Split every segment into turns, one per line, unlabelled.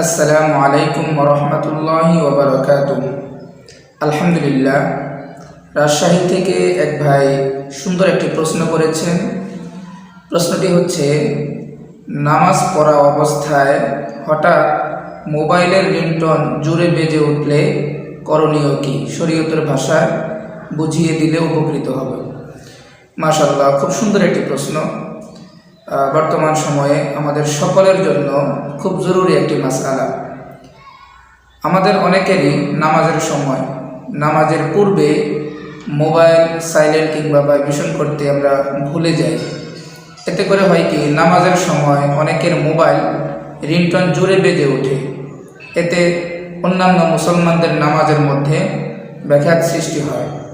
আসসালামু আলাইকুম রহমতুল্লাহি ওবরাকাত। আলহামদুলিল্লাহ, রাজশাহী থেকে এক ভাই সুন্দর একটি প্রশ্ন করেছেন। প্রশ্নটি হচ্ছে, নামাজ পড়া অবস্থায় হঠাৎ মোবাইলের রিংটন জুড়ে বেজে উঠলে করণীয় কি? শরীয়তের ভাষায় বুঝিয়ে দিলে উপকৃত হবে। মাশাল্লাহ খুব সুন্দর একটি প্রশ্ন। বর্তমান সময়ে আমাদের সকলের জন্য খুব জরুরি একটি মাসআলা। আমাদের অনেকেরই নামাজের সময়, নামাজের পূর্বে মোবাইল, সাইলেন্ট কিংবা ভাইব্রেশন করতে আমরা ভুলে যাই। এতে করে হয় কি, নামাজের সময় অনেকের মোবাইল রিংটন জুড়ে বেজে ওঠে। এতে অন্যান্য মুসলমানদের নামাজের মধ্যে ব্যাঘাত সৃষ্টি হয়।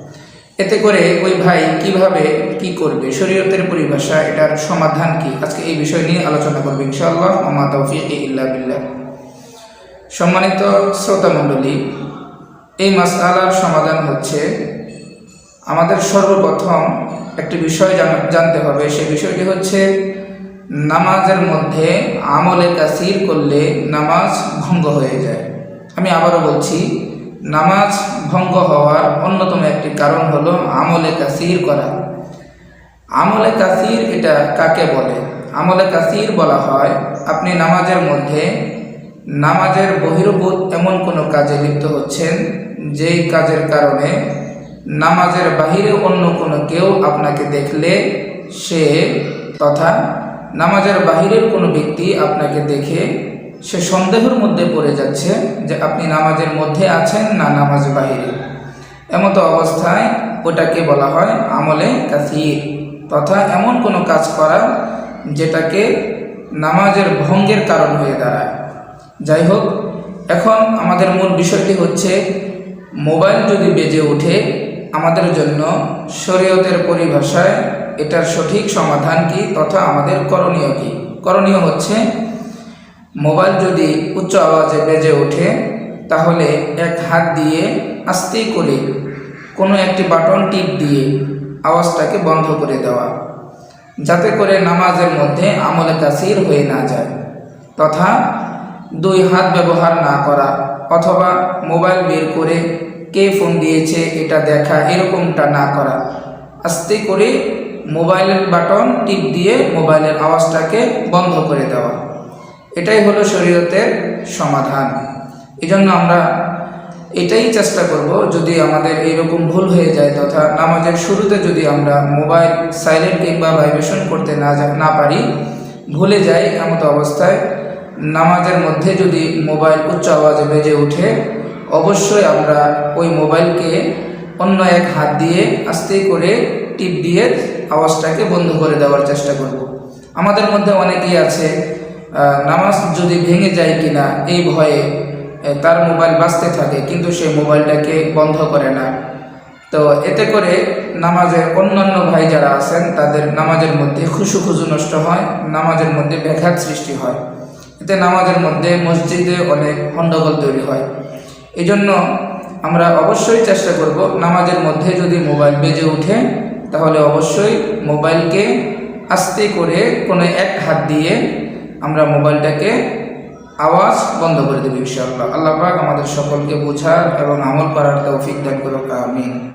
এতে করে ওই ভাই কীভাবে কি করবে? শরীয়তের পরিভাষা এটার সমাধান কি? আজকে এই বিষয় নিয়ে আলোচনা করবে ইনশাআল্লাহ। আমা তৌফিক ইল্লা বিল্লাহ। সম্মানিত শ্রোতা মণ্ডলী, এই মাসআলার সমাধান হচ্ছে আমাদের সর্বপ্রথম একটি বিষয় জানা- জানতে হবে। সেই বিষয়টি হচ্ছে নামাজের মধ্যে আমলে কাসির করলে নামাজ ভঙ্গ হয়ে যায়। আমি আবারও বলছি নামাজ ভঙ্গ হওয়ার অন্যতম একটি কারণ হলো আমলে কাসির করা। আমলে কাসির এটা কাকে বলে? আমলে কাসির বলা হয়, আপনি নামাজের মধ্যে নামাজের বহির্ভূত এমন কোনো কাজে লিপ্ত হচ্ছেন, যেই কাজের কারণে নামাজের বাহিরে অন্য কোনো কেউ আপনাকে দেখলে সে তথা নামাজের বাহিরের কোনো ব্যক্তি আপনাকে দেখে সে সন্দেহের মধ্যে পড়ে যাচ্ছে যে আপনি নামাজের মধ্যে আছেন না নামাজ বাহিরে। এমতো অবস্থায় ওটাকে বলা হয় আমলে কাসির, তথা এমন কোনো কাজ করা যেটাকে নামাজের ভঙ্গের কারণ হয়ে দাঁড়ায়। যাই হোক এখন আমাদের মূল বিষয়টি হচ্ছে, মোবাইল যদি বেজে ওঠে, আমাদের জন্য শরীয়তের পরিভাষায় এটার সঠিক সমাধান কি, তথা আমাদের করণীয় কি? করণীয় হচ্ছে মোবাইল যদি উচ্চ আওয়াজে বেজে ওঠে, তাহলে এক হাত দিয়ে আস্তে করে কোনো একটি বাটন টিপ দিয়ে আওয়াজটাকে বন্ধ করে দেওয়া, যাতে করে নামাজের মধ্যে আমলে কাসির হয়ে না যায়, তথা দুই হাত ব্যবহার না করা অথবা মোবাইল বের করে কে ফোন দিয়েছে এটা দেখা এরকমটা না করা। আস্তে করে মোবাইলের বাটন টিপ দিয়ে মোবাইলের আওয়াজটাকে বন্ধ করে দেওয়া। এটাই হলো শরীয়তের সমাধান। এই জন্য আমরা এটাই চেষ্টা করব যদি আমাদের এইরকম ভুল হয়ে যায় তথা নামাজের শুরুতে যদি আমরা মোবাইল সাইলেন্ট কিংবা ভাইব্রেশন করতে না না পারি, ভুলে যাই এমতো অবস্থায় নামাজের মধ্যে যদি মোবাইল উচ্চ আওয়াজে বেজে ওঠে, অবশ্যই আমরা ওই মোবাইলকে অন্য এক হাত দিয়ে আস্তে করে টিপ দিয়ে আওয়াজটাকে বন্ধ করে দেওয়ার চেষ্টা করব। আমাদের মধ্যে অনেকেই আছে নামাজ যদি ভেঙে যায় কিনা, এই ভয়ে তার মোবাইল বাঁচতে থাকে, কিন্তু সে মোবাইলটাকে বন্ধ করে না। তো এতে করে নামাজের অন্যান্য ভাই যারা আছেন, তাদের নামাজের মধ্যে খুশু খুজু নষ্ট হয়, নামাজের মধ্যে ব্যাঘাত সৃষ্টি হয়। এতে নামাজের মধ্যে মসজিদে অনেক গণ্ডগোল তৈরি হয়। এই জন্য আমরা অবশ্যই চেষ্টা করব, নামাজের মধ্যে যদি মোবাইল বেজে ওঠে, তাহলে অবশ্যই মোবাইলকে আস্তে করে কোনো এক হাত দিয়ে আমরা মোবাইলটাকে আওয়াজ বন্ধ করে দেবো ইনশাআল্লাহ। আল্লাহ পাক আমাদের সকলকে বোঝার এবং আমল করার তৌফিক দান করুক, আমিন।